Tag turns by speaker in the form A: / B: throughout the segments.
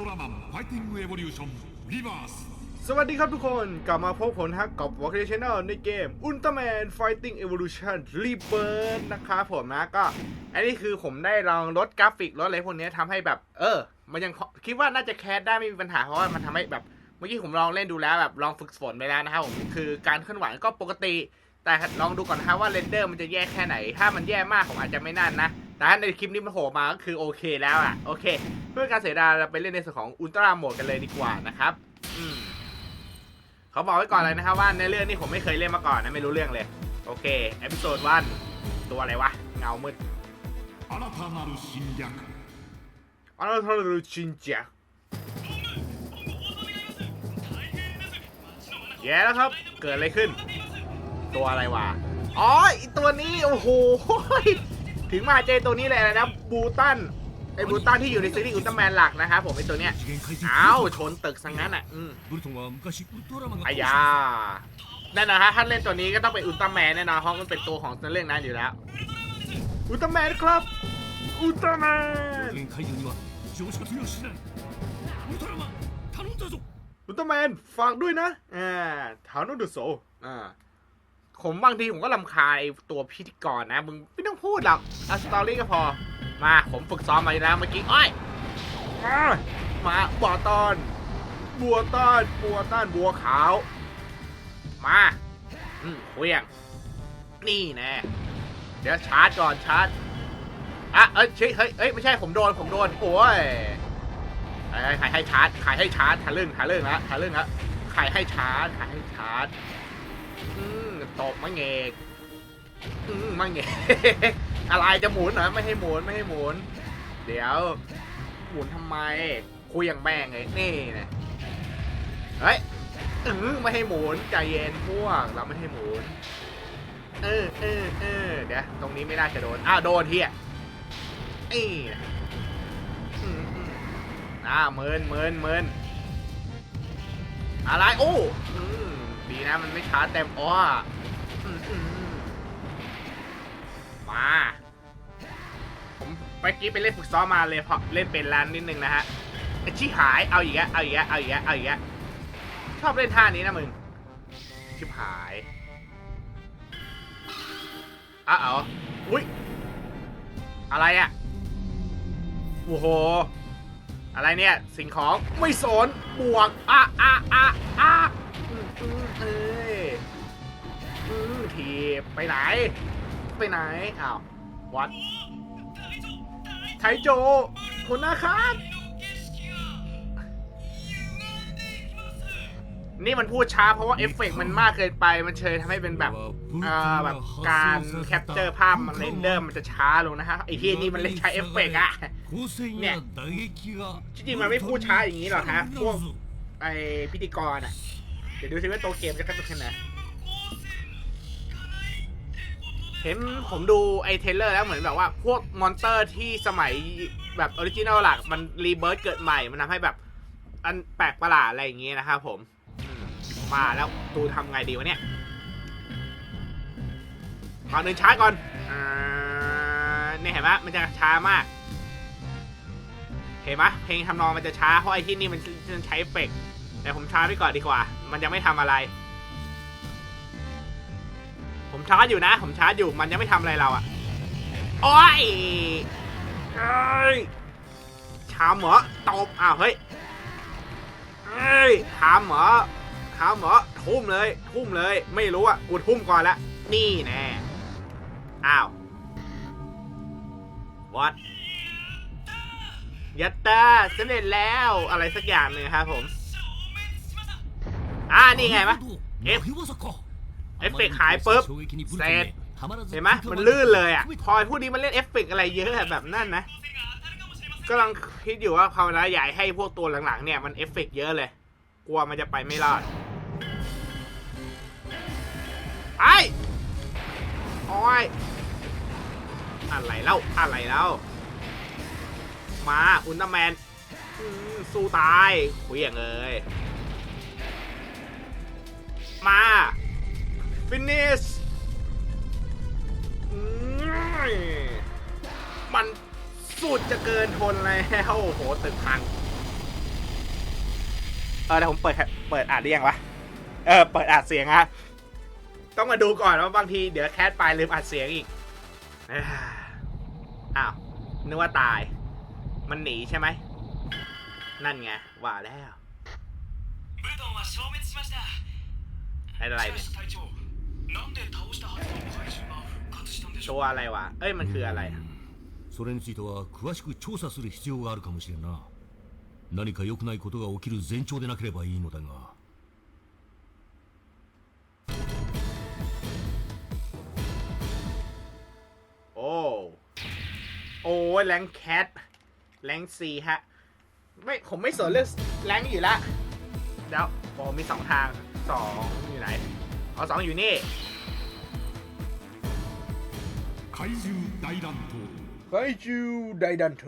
A: ルトラマンファイティングエボリューションリバース
B: สวัสดีครับทุกคนกลับมาพบผมนะกับ w a l k i n Channel ในเกม Ultraman Fighting Evolution Rebirth นะครับผมนะก็ อันนี้คือผมได้ลองลดกราฟิกลดอะไรพวกนี้ทำให้แบบ เออ มันยังพอคิดว่าน่าจะแคสได้ไม่มีปัญหา เพราะว่ามันทำให้แบบ เมื่อกี้ผมลองเล่นดูแล้วแบบลองฝึกฝนไปแล้วนะครับผมคือการเคลื่อนไหวก็ปกติ แต่ลองดูก่อนนะครับว่าเรนเดอร์มันจะแย่แค่ไหน ถ้ามันแย่มากผมอาจจะไม่นั่นนะ แต่ในคลิปนี้มันโผล่มาก็คือโอเคแล้วอะโอเค เพื่อการเสียดายเราไปเล่นในส่วนของอุลตร้าโหมดกันเลยดีกว่านะครับอืมเขาบอกไว้ก่อนเลยนะครับว่าในเรื่องนี้ผมไม่เคยเล่นมาก่อนนะไม่รู้เรื่องเลย โอเคเอพิโซดวันตัวอะไรวะเงามืด
A: อนาทาา
B: รุชินยักอนาทาารูชินจักแย่แล้วครับ เกิดอะไรขึ้น ตัวอะไรวะอ๋อตัวนี้โอ้โห ถึงมาเจตัวนี้เลยนะบูตันไอ้บูตันที่อยู่ในซีรีส์อุลตร้าแมนหลักนะครับผมไอ้ตัวเนี้ยอ้าวชนตึกซะงั้นอะอืมอาญาแน่นอนฮะท่านเล่นตัวนี้ก็ต้องเป็นอุลตร้าแมนแน่นอนเพราะมันเป็นตัวของเรื่องนั้นอยู่แล้ว อุลตร้าแมนครับอุลตร้าแมนอุลตร้าแมนฝากด้วยนะอ่าทานุดุโซอ่า ผมบางทีผมก็ลำคาญไอตัวพิธีกรนะ มึงไม่ต้องพูดหรอกเอาสตอรี่ก็พอ มาผมฝึกซ้อมมาแล้วเมื่อกี้อ้อยมาบัวต้อนบัวต้นบัวต้านบัวขาว มาอืมเควียง นี่แน่เดี๋ยวชาร์จก่อนชาร์จอะเอ้ยเฮ้ยเฮ้ยเอ้ยไม่ใช่ผมโดนผมโดนโอ้ยใครให้ใครให้ชาร์จใครให้ชาร์จทะลึ่งทะลึ่งละทะลึ่งละใครให้ชาร์จใครให้ชาร์จอืม ตบมะเงกอืมมะเงกอะไรจะหมุนเหรอไม่ให้หมุนไม่ให้หมุน เดี๋ยว หมุนทำไม คุยอย่างแม่งเลยนี่นะเฮ้ยอือไม่ให้หมุนใจเย็นพวกเราไม่ให้หมุนเออเออเออเดี๋ยวตรงนี้ไม่น่าจะโดนอ้าวโดนเฮียนี่นะอืมอืมอ่าเมินเมินเมินอะไรโอ้ดีนะมันไม่ชาร์จเต็มอ้อ มาผมเมื่อกี้ไปเล่นฝึกซ้อมมาเลยเพราะเล่นเป็นร้านนิดนึงนะฮะไอชี้หายเอาอีกแล้วเอาอีกแล้วเอาอีกแล้วเอาอีกแล้วชอบเล่นท่านี้นะมึงชิบหายอ้าวอุ้ยอะไรอะโอ้โหอะไรเนี่ยสิ่งของไม่สนบวกอะอะอะอะ ไปไหน ไปไหน อ้าว วัด ไทโจ คนหน้าคาดนี่มันพูดช้าเพราะว่าเอฟเฟกมันมากเกินไป มันเชยทำให้เป็นแบบเอ่อแบบการแคปเจอร์ภาพมันเรนเดอร์มันจะช้าลงนะฮะไอ้ที่นี่มันเลยใช้เอฟเฟกอะ
A: เนี่ย
B: จริงมันไม่พูดช้าอย่างนี้หรอกฮะพวกไอพิธีกรอะเดี๋ยวดูซิว่าโตเกมจะกระตุกแค่ไหน เห็นผมดูไอ้เทเลอร์แล้วเหมือนแบบว่าพวกมอนเตอร์ที่สมัยแบบออริจินอลหลักมันรีเบิร์ตเกิดใหม่ มันทำให้แบบ อันแปลกประหลาดอะไรอย่างเงี้ยนะครับผมมาแล้วตูทำไงดีวะเนี่ยก่อนหนึ่งช้าก่อนอ่าเนี่ยเห็นไหมมันจะช้ามาก เห็นไหมเพลงทำนองมันจะช้า เพราะไอ้ที่นี่มันใช้เฟกแต่ผมช้าไปก่อนดีกว่า มันยังไม่ทำอะไร ผมชาร์จอยู่นะ ผมชาร์จอยู่มันยังไม่ทำอะไรเราอะโอ้ยเอ้ยชามเหรอตบอ้าวเฮ้ยเอ้ยทำเหรอทำเหรอทุ่มเลยทุ่มเลย ไม่รู้อะกูทุ่มก่อนละนี่แน่อ้าว what ยัตตาสำเร็จแล้วอะไรสักอย่างหนึ่งครับผม อ่านี่ไงมะ
A: え
B: え เอฟเฟกต์หายปุ๊บเสร็จเห็นไหมมันลื่นเลยอะพอพูดนี้มันเล่นเอฟเฟกต์อะไรเยอะแบบนั่นนะกำลังคิดอยู่ว่าภาวนาใหญ่ให้พวกตัวหลังๆเนี่ยมันเอฟเฟกต์เยอะเลย กลัวมันจะไปไม่รอดไอ้โอ้ยอะไรเล่าอะไรเล่ามาอุลตร้าแมนสู้ตายคุยอย่างเอ้ยมา ฟินิชมันสุดจะเกินทนแล้วโอ้โหตึกพัง เออแต่ผมเปิดเปิดอ่านเรียังวะ เออ เปิดอ่านเสียงฮะต้องมาดูก่อนว่าบางทีเดี๋ยวแคสไปลืมอ่านเสียงอีก อ้าว นึกว่าตาย มันหนีใช่ไหม นั่นไง ว่าแล้วอะไรเนี่ย ตัว
A: う
B: อะไรวะ เอ้ย มันคืออะไรอะ
C: それについては詳しく調査する必要があるかもしれんな何か良くないことが起きる前兆でなければいいのだが
B: โอ้ โอ้ยแรงแคทแรงซีฮะ ไม่ ผมไม่สนเรื่องแรงอยู่ละเดี๋ยวผมมีสองทางสองอยู่ไหนเ อาสองอยู่นี่
D: 怪獣大乱闘
B: ไคจูไดดันโท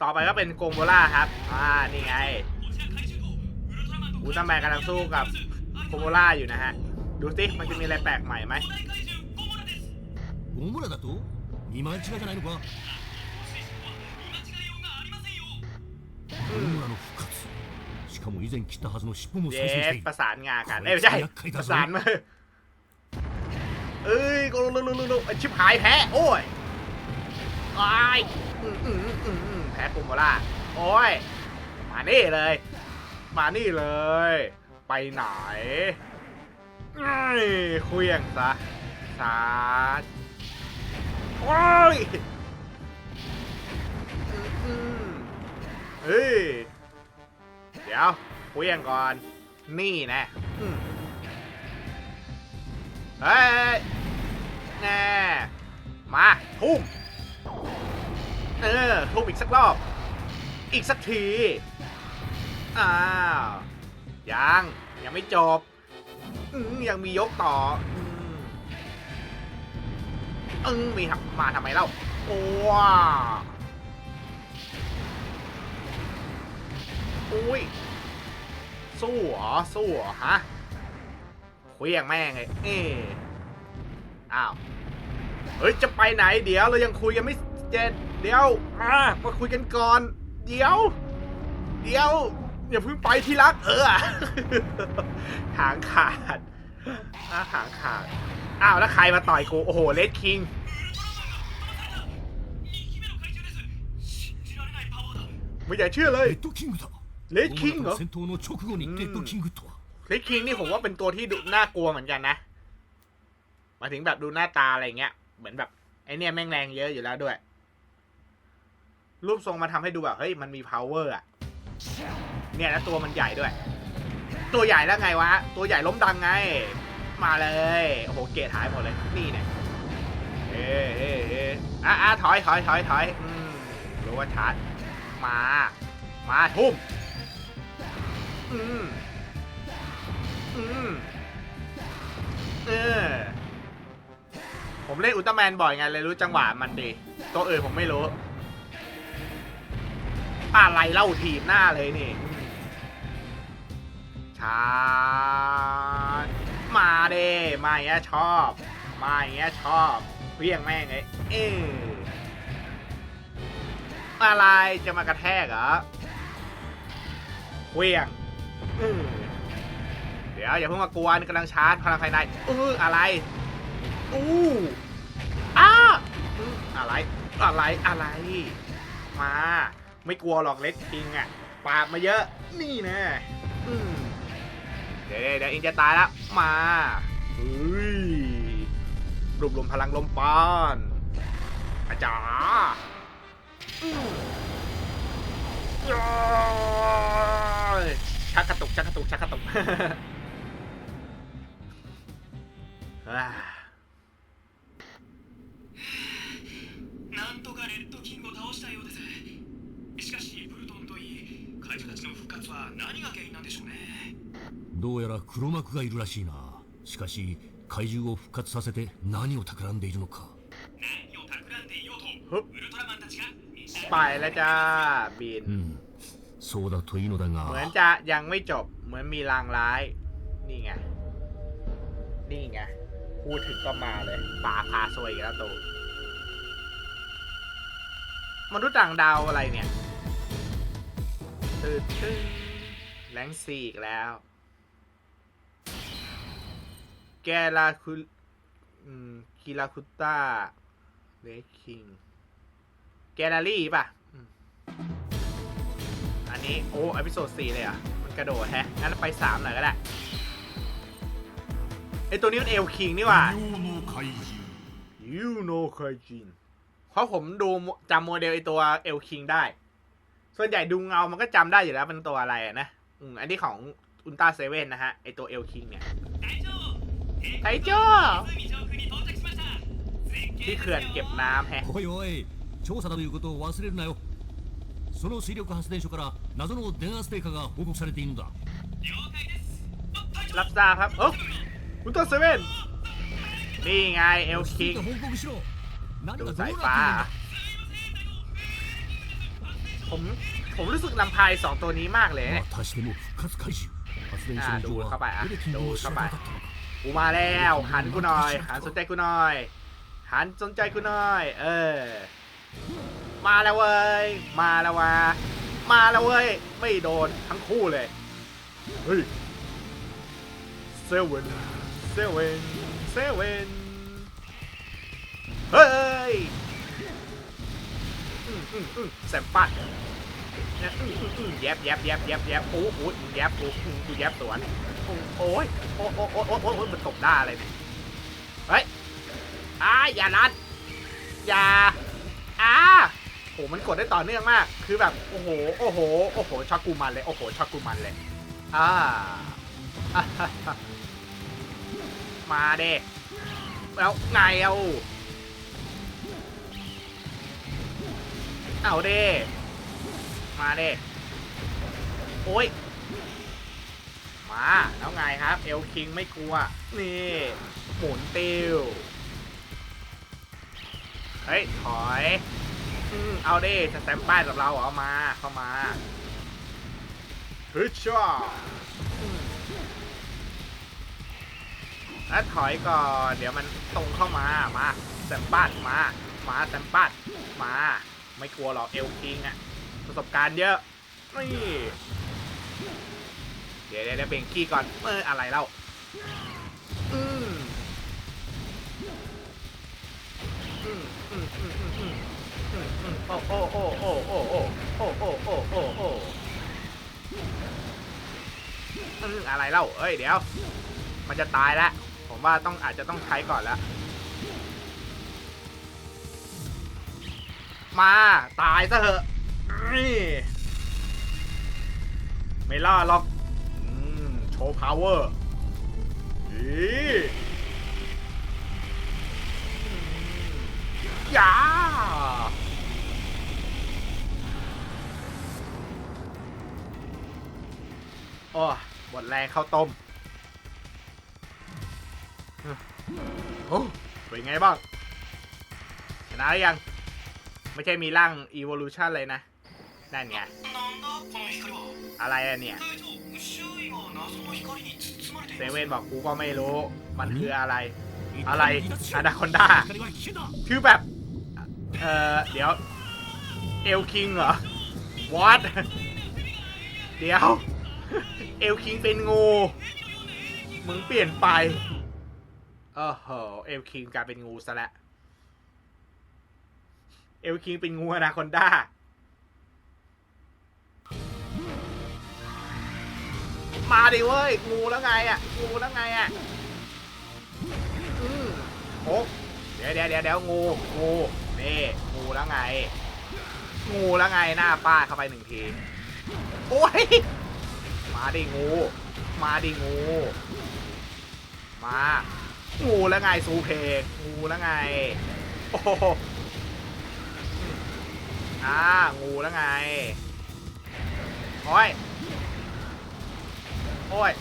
B: ต่อไปก็เป็นโกงโบล่าครับ อ่า นี่ไง
A: こちら怪獣号ウルトラマンと
B: อุลตร้าแมนกำลังสู้กับโกงโบล่าอยู่นะฮะ ดูสิ มันจะมีอะไรแปลกใหม่ไหม
A: 巨大怪獣ゴモラです
C: ゴムラだと見間違いじゃないのか ムラの復活しかも以前切ったはずの尻尾も再
B: เย็
C: 生して
B: ด
C: いる
B: ประสานงานกัน เอ้ยไม่ใช่ ประสานมือเอ้ยกูลุลุลุลุไอชิบหายแพ้ โอ้ยไอ้ายอืมอืมอืมอืมแพ้กุมโบล่า โอ้ย มานี่เลย มานี่เลย ไปไหนไอ้ยคุยงซะสาดโอ้ย เฮ้ย เดี๋ยวคุยงก่อน นี่แนะเฮ้ยแน่มาทุ่มเออทุ่มอีกสักรอบ อีกสักที อ้าว ยัง ยังไม่จบ ยังมียกต่ออึ้งมีมาทำไมเล่า โอ้ อุ้ย สู้เหรอ สู้เหรอฮะคุยอย่างแม่งเลเอออาว เฮ้ย จะไปไหนเดี๋ยวเรายังคุยกันไม่เจ็ดเดี๋ยว มามาคุยกันก่อน เดี๋ยว เดี๋ยวอย่าเพิ่งไปที่รักเออหางขาดหางขาด อ้าวแล้วใครมาต่อยกู โอ้โหเลดคิงไม่อยากเชื่อเลย
C: レッドキングだ
B: レッドキング
C: ゴムラとの戦闘の直後に
B: うん
C: レッドキングとは
B: เลดคิงนี่ผมว่าเป็นตัวที่ดูน่ากลัวเหมือนกันนะหมายถึงแบบดูหน้าตาอะไรเงี้ย เหมือนแบบไอเนี่ยแม่งแรงเยอะอยู่แล้วด้วย รูปทรงมาทำให้ดูแบบ เฮ้ย มันมี power อะเนี่ยแล้วตัวมันใหญ่ด้วย ตัวใหญ่แล้วไงวะ ตัวใหญ่ล้มดังไง มาเลย โอ้โห เกตหายหมดเลย นี่เนี่ย เอ๊ะเอ๊ะเอ๊ะอ่ะอ่ะถอยถอยถอยถอยอืมรู้ว่าชาร์จมา มาทุ่ม อืมอืมเออ ผมเล่นอุลตร้าแมนบ่อยไงเลยรู้จังหวะมันดี ตัวอื่นผมไม่รู้อะไรเล่าทีมหน้าเลยนี่ชาร์มาเด้มาอย่างเงี้ยชอบ มาอย่างเงี้ยชอบเพียงแม่งไงเอออะไรจะมากระแทกเหรอเวียง เดี๋ยวอย่าเพิ่งมากวนกำลังชาร์จพลังภายในอืออะไรอู้อ้าอะไร อะไร อะไร มา ไม่กลัวหรอกเล็กคิงอะ ปาดมาเยอะ นี่นะเดี๋ยวเดี๋ยวเองจะตายแล้วมาเฮ้ยรวบรวมพลังลมปานอาจารย์ชักกระตุก ชักกระตุกชักกระตุก อ่า
A: なんとかレッドキングを倒したようですしかしブルトンといい怪獣たちの復活は何が原因なんでしょうね
C: どうやら黒幕がいるらしいなしかし怪獣を復活させて何を企んでいるのか
A: 何を企んでいよう
B: ふっ
A: とウルトラマンたちがみんな
B: ไปแล้วจ้า บิน
C: うん そうだといいのだ
B: เหมือน
C: が
B: จะยังไม่จบ เหมือนมีลางร้าย นี่ไง นี่ไง พูดถึงก็มาเลยป่าพาซวยอีกแล้วตู มนุษย์ต่างดาวอะไรเนี่ยตื่นตึ้งแรงสี่อีกแล้ว แกลาคุอืมกิลาคุต้าเลคิง แกลารี่ป่ะ อืมอันนี้ โอ้อพิโซดสี่เลยเหรอ่ะ มันกระโดดแฮะ งั้นไปสามหน่อยก็ได้ไอตัวนี้มันเอลคิงนี่หว่า
D: 無用の怪獣
B: ยูโนคายจินเพราะผมดูจำโมเดลไอตัวเอลคิงได้ ส่วนใหญ่ดูเงามันก็จำได้อยู่แล้วเป็นตัวอะไรอะนะ อืมอันนี้ของอุลตราเซเว่นนะฮะ ไอตัวเอลคิงเนี่ย
A: 隊長
B: 隊長
A: 湖上空に到着しました絶景
B: ที่
A: です
B: เขื่อน
A: よ
B: เก็บน้ำแฮะ
C: おいおい調査だということを忘れるなよ その水力発電所から謎の電圧低下が報告されているのだ
A: 了解ですあ隊長
B: รับทราบครับ เอ้าอุลตราเซเว่นนี่ไงเอล
C: 落ち
B: คิ
C: 着い
B: ง
C: て報告しろ何
B: ดู
C: がどうなって
B: สาย
C: いるん
B: ฟ้า
C: だ
B: ผม ผมรู้สึกลำพายสองตัวนี้มากเลยเนี่ย
C: またしても復活怪獣発電所の異常
B: あーどうかばいあ
C: はエレキングを知らなかったのか
B: กูมาแล้ว หันกูหน่อย หันสนใจกูหน่อย หันสนใจกูหน่อย เออ มาแล้วเว้ย มาแล้ววะมาแล้วเว้ย ไม่โดนทั้งคู่เลย เฮ้ย เซเว่น เซเว่น เซเว่น เฮ้ยอืมอืมอืมแซมปัดเนี่ยอืมอืมอืมแยบแยบแยบแยบแยบโอ้โหมึงแยบกูอืมกูแยบสวนโอ้โอ้ยโอ้โอ้โอ้โอ้โอ้โอ้ยมันตบหน้าอะไรเนี่ยเฮ้ยอ้าอย่าลัดอย่าอ้าโหมันกดได้ต่อเนื่องมาก คือแบบโอ้โหโอ้โหโอ้โหช็อกกูมันเลยโอ้โหช็อกกูมันเลยอ่าอะมาเด็แล้วไงเอาเอาเด้มาเด้โอ้ย มา แล้วไงครับ เอลคิงไม่กลัว นี่หมุนติวเฮ้ย ถอย อืมเอาด้จะแซมป้ายกับเราเอามาเข้ามาฮึชช่อแล้วถอยก่อนเดี๋ยวมันตรงเข้ามามาแซมป้าดมามาแซมป้าดมา ไม่กลัวหรอกเอลคิงอะประสบการณ์เยอะนี่เดี๋ยวเดี๋ยวเดี๋ยวเบ่งขี้ก่อนเอออะไรเล่าอืมอืมอืมอืมอืมอืมอืมอืม โอ้โอ้โอ้โอ้โอ้โอ้โอ้โอ้โอ้โอ้โอ้อืมอะไรเล่า เอ้ยเดี๋ยว มันจะตายแล้ว ผมว่าต้องอาจจะต้องใช้ก่อนแล้ว มาตายซะเถอะ ไม่ล่าหรอกโชว์พาวเวอร์หยา อ้หมดแรงเข้าต้มโอ้เป็นไงบ้าง ชนะยัง ไม่ใช่มีร่างอีวอลูชันเลยนะ นั่นไง อะไรอะเนี่ย เซเว่นบอกกูก็ไม่รู้ มันคืออะไร
C: อะไร
B: อาดา
C: คอนด้า
B: คือแบบ เอ่อเดี๋ยว เอลคิงเหรอวอตเดี๋ยว เอลคิงเป็นงู มึงเปลี่ยนไปเออโหเอลคิงกลายเป็นงูซะแล้วเอลคิงเป็นงูอนาคอนด้ามาดิเว้ย งูแล้วไงอะ งูแล้วไงอะ อืมโอ้เดี๋ยวเดี๋ยวเดี๋ยวเดี๋ยวงู งู นี่ งูแล้วไง งูแล้วไงหน้าป้าเข้าไปหนึ่งที โอ้ย มาดิงู มาดิงู มา งูแล้วไงซูเพกงูแล้วไง โอ้โหอ่า งูแล้วไง โอ้ย โอ้ย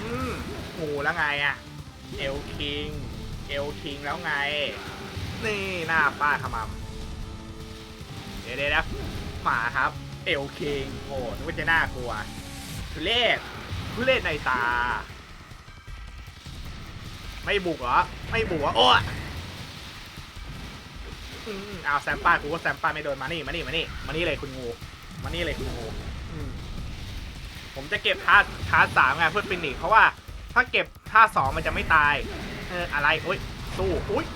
B: อืม งูแล้วไงอะเอลคิง เอลคิงแล้วไง นี่หน้าป้าขมำเดี๋ยวเดี๋ยวนะหมาครับ เอลคิงโอ้นึกว่าจะน่ากลัวทุเรศทุเรศในตา ไม่บุกเหรอ ไม่บุกเหรอโอ้ยอืมอ้าวแซมป้ากูก็แซมป้าไม่โดนมานี่มานี่มานี่มานี่เลยคุณงูมานี่เลยคุณงูผมจะเก็บท่าท่าสามไงเพื่อฟินิชเพราะว่า ถ้าเก็บท่าสองมันจะไม่ตาย เอออะไรโอ้ยสู้อุ้ย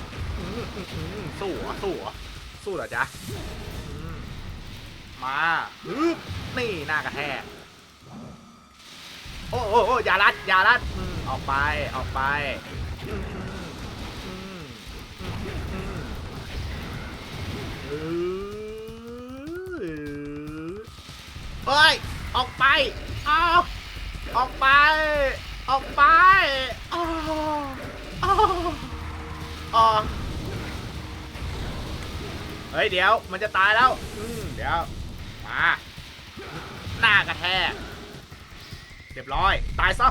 B: สู้สู้สู้เหรอจ๊ะ มาฮึบนี่หน้ากระแทกโอ้โอ้โอ้อย่ารัดอย่ารัดอืมออกไปออกไปอืมอืมอืมอืมอืมเออเฮ้ยออกไปเอาออกไป ออกไปอ้าวอ้าวออกเฮ้ยเดี๋ยวมันจะตายแล้ว อืมเดี๋ยว มา หน้ากระแทกเรียบร้อย ตายซะ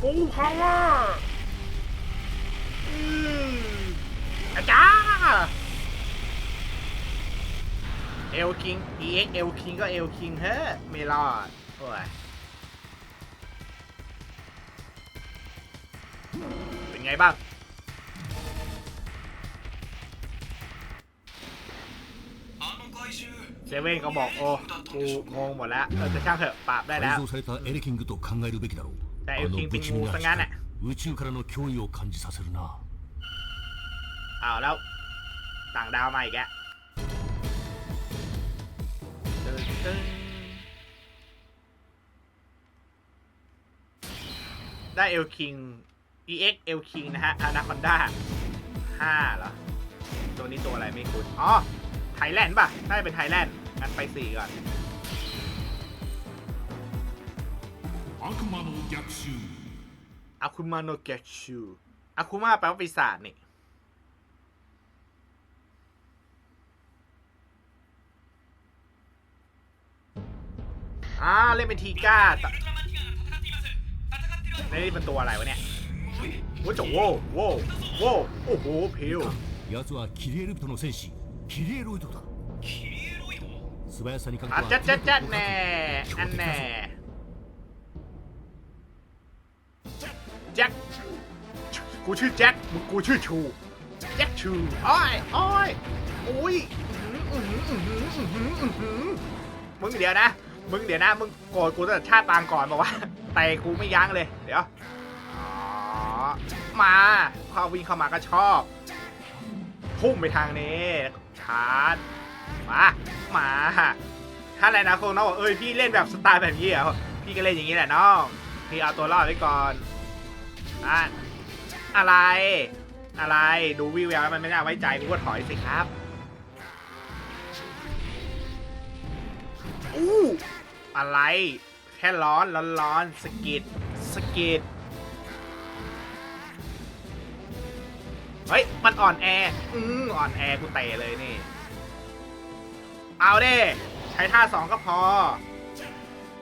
B: ฟูลพาวเวอร์อาจารย์เอลคิง EX เอลคิงก็เอลคิงเฮ้ยไม่รอด โอ้ย เป็นไงบ้าง เซเว่นก็บอก โอ้ กูงงหมดแล้ว เออจะช่างเถอะ ปราบได้แล้ว
C: 改造されたエレキングと考えるべきだろう
B: だエ
C: あの
B: レキング
C: 不気味な
B: さんがね
C: 宇宙からの脅威を感じさせるな
B: เอาแล้ว ต่างดาวมาอีกแล้วตึ้งตึ้งได้เอลคิง EX เอลคิงนะฮะอนาคอนด้าห้าเหรอ ตัวนี้ตัวอะไรไม่คุ้นอ๋อ ไทยแลนด์ป่ะ น่าจะเป็นไทยแลนด์ งั้นไปสี่ก่อน
D: 悪魔の逆襲
B: อาคุมาโนเกชูอาคุมาแปลว่าปีศาจนี่ อ่า เล่นเป็นทีก้า
A: ウルトラマンティガが戦っています戦ってるわ
B: นี่เป็นตัวอะไรวะเนี่ยโอ้โหโว้วโว้วโว้วโอ้โหพิว
C: 奴はキリエルプトの戦士 キリエロイドだ
A: キリエロイド
C: 素早さに関して
B: อ่ะ
C: は
B: จัดจัดจัดแน่อันแน่แจ็คกูชื่อแจ็คมึงกูชื่อชูแจ็คชูอ้อยอ้อยอุ้ยอื้อหืออื้อหืออื้อหืออื้อหือมึงเดี๋ยวนะ มึงเดี๋ยวนะ มึงโกรธกูตั้งแต่ชาติปางก่อนบอกว่าเตะกูไม่ยั้งเลย เดี๋ยว อ๋อ มาพอวิ่งเข้ามาก็ชอบ พุ่งไปทางนี้ ชา ร์จมามาถ้าอะไรนะคงน้องบอกเอ้ยพี่เล่นแบบสไตล์แบบนี้เหรอพี่ก็เล่นอย่างนี้แหละน้องพี่เอาตัวรอดไว้ก่อนอะอะไร อะไรดูวิวแววแล้วมันไม่น่าไว้ใจกูก็ถอยสิครับอู้อะไร แค่ร้อนร้อนร้อนสกิดสกิด เฮ้ย มันอ่อนแอ อืมอ่อนแอกูเตะเลยนี่ เอาเด้ ใช้ท่าสองก็พอ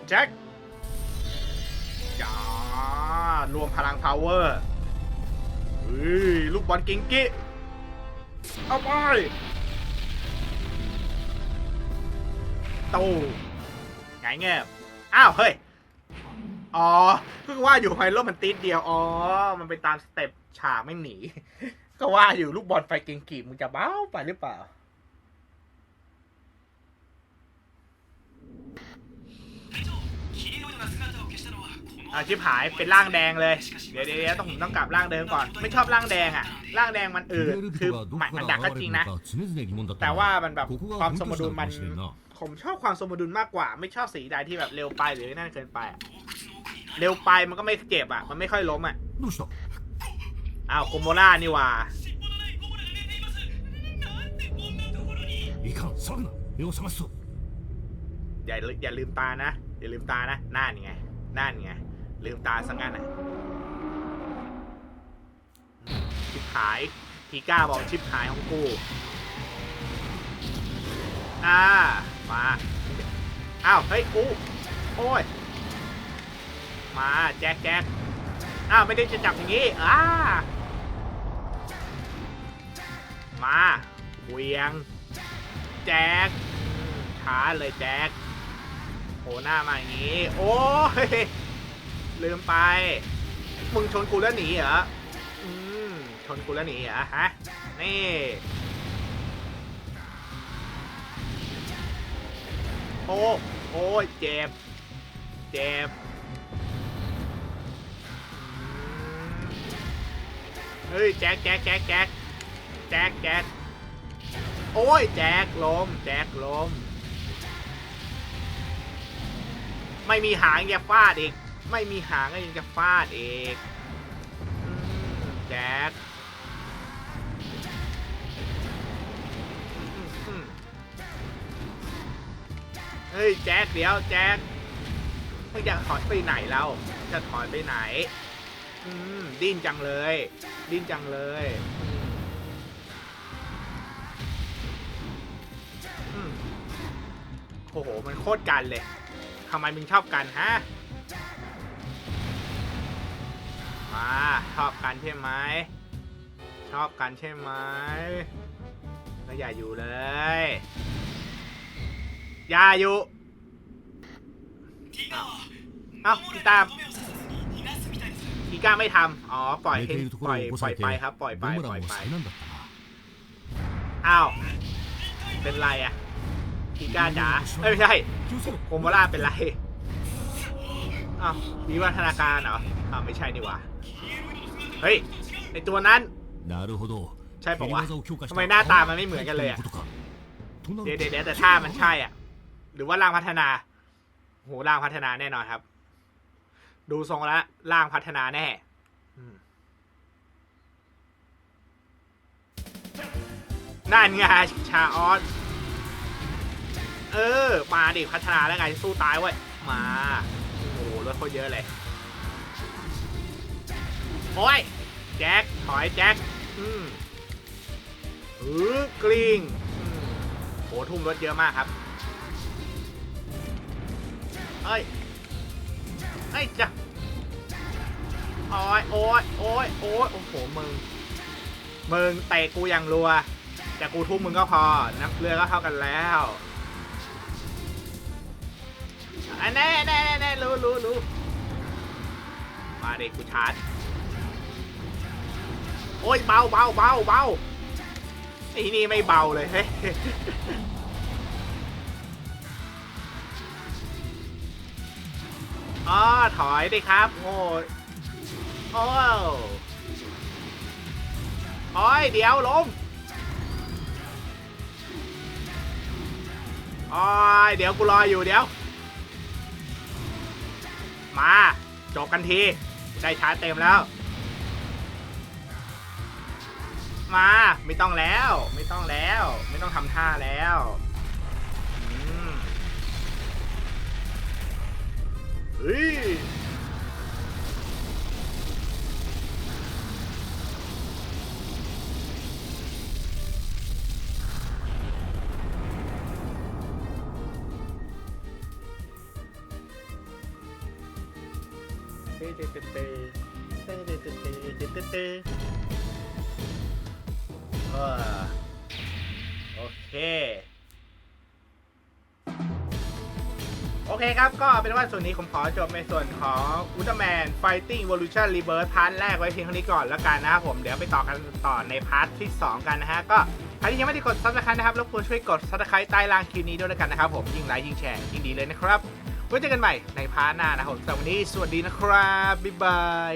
B: แจ็คจ้ารวมพลังพาวเวอร์เฮ้ยลูกบอลกิงกิเอาไปตู้ไงเงี้ยอ้าว เฮ้ย อ๋อ เพิ่งว่าอยู่ไฮโลมันติดเดียว อ๋อ มันไปตามสเต็ปฉากไม่หนี ก็ว่าอยู่ลูกบอลไฟเก่งกีบมึงจะเบ้าไปหรือเปล่า อาชิบหายเป็นร่างแดงเลย เดี๋ยวเดี๋ยวต้องผมต้องกลับร่างเดิมก่อน ไม่ชอบร่างแดงอะ ร่างแดงมันอืดคือมั
C: น
B: มันดักก็จริงนะ แต่ว่ามันแบบความสมดุลมัน ผมชอบความสมดุลมากกว่า ไม่ชอบสีใดที่แบบเร็วไปหรือนั่นเกินไปเร็วไปมันก็ไม่เจ็บอะ มันไม่ค่อยล้มอะ อ้าวโคโมร่านี่ว่าอย่าอย่าลืมตานะ อย่าลืมตานะนั่นี่ไงนั่นี่ไงลืมตาสักงั้นนะชิบหายทีก้าบอกชิบหายของกูอ่ามาอ้าวเฮ้ยกูโอ้ยมาแจ๊กแจ๊กอ้าวไม่ได้จะจับอย่างนี้ อ้า มาเวียง แจ็คช้าเลยแจ็คโผล่หน้ามาอย่างนี้ โอ้ย ลืมไป มึงชนกูแล้วหนีเหรอ อืม ชนกูแล้วหนีเหรอฮะ นี่โอ้โอ้เจ็บ เจ็บ เฮ้ย แจ็คแจ็คแจ็คแจ็ค แจ็คแจ็คโอ้ยแจ็คล้มแจ็คล้มไม่มีหางอย่าฟาดอีกไม่มีหางก็ยังจะฟาดอีกแจ็คเฮ้ยแจ็คเดี๋ยวแจ็คมึงจะถอยไปไหนเราจะถอยไปไหน อืมดิ้นจังเลย ดิ้นจังเลย โอ้โห มันโคตรกันเลยทำไมมึงชอบกันฮะ มาชอบกันใช่ไหม ชอบกันใช่ไหมก็อย่าอยู่เลย อย่าอยู่
A: เอ้าพี่ตาม
B: กีก้าไม่ทำอ๋อ ปล่อยให้ปล่อยปล่อยไปครับ ปล่อยไป ปล่อยไป อ้าว เป็นไรอะ พีก้าจ๋าไม่ใช่โคมล่าเป็นไรอ้ามีวัฒนาการเหรออ้าวไม่ใช่นี่วะเฮ้ยไอตัวนั้นใช่ปะวะทำไมหน้าตามันไม่เหมือนกันเลยเดี๋ยวแต่ท่ามันใช่อะ หรือว่าร่างพัฒนาโหร่างพัฒนาแน่นอนครับ ดูทรงแล้วร่างพัฒนาแน่นั่นไงชาออส เออ มาดิพัฒนาแล้วไงสู้ตายเว้ย มา โอ้โหรถโคตรเยอะเลย โอ้ย แจ็ค ถอยแจ็ค อืมเออกลิ้งอืมโหทุ่มรถเยอะมากครับเอ้ยเอ้ยจ้ะโอ้ยโอ้ยโอ้ยโอ้ยโอ้โห มึง มึงเตะกูอย่างรัว แต่กูทุ่มมึงก็พอ นับเรือก็เท่ากันแล้ว อันแน่แน่แน่รู้รู้รู้มาเด็กกูชาร์จโอ้ยเบาเบาเบาเบาไอ้นี่ไม่เบาเลยเฮ้ยอ๋อถอยดิครับโอ้ยโอ้โอ้ยเดี๋ยวลมโอ้ยเดี๋ยวกูรออยู่เดี๋ยว มา จบกันที ได้ชาร์จเต็มแล้ว มา ไม่ต้องแล้ว ไม่ต้องแล้ว ไม่ต้องทำท่าแล้ว เตเตเตเตเตเตเตเตเตเตโอเค โอเคครับ ก็เป็นว่าส่วนนี้ผมขอจบในส่วนของอุลตร้าแมน Fighting Evolution Rebirth พาร์ทแรกไว้เพียงเท่านี้ก่อนแล้วกันนะครับผม เดี๋ยวไปต่อกันต่อในพาร์ทที่ 2 กันนะฮะ ก็ใครที่ยังไม่ได้กด subscribe นะครับรบกวนช่วยกด subscribe ใต้ล่างคลิปนี้ด้วยแล้วกันนะครับผม ยิ่งไลค์ยิ่งแชร์ยิ่งดีเลยนะครับ ไว้เจอกันใหม่ในพาร์ทหน้านะครับผมสำหรับวันนี้สวัสดีนะครับ บ๊ายบาย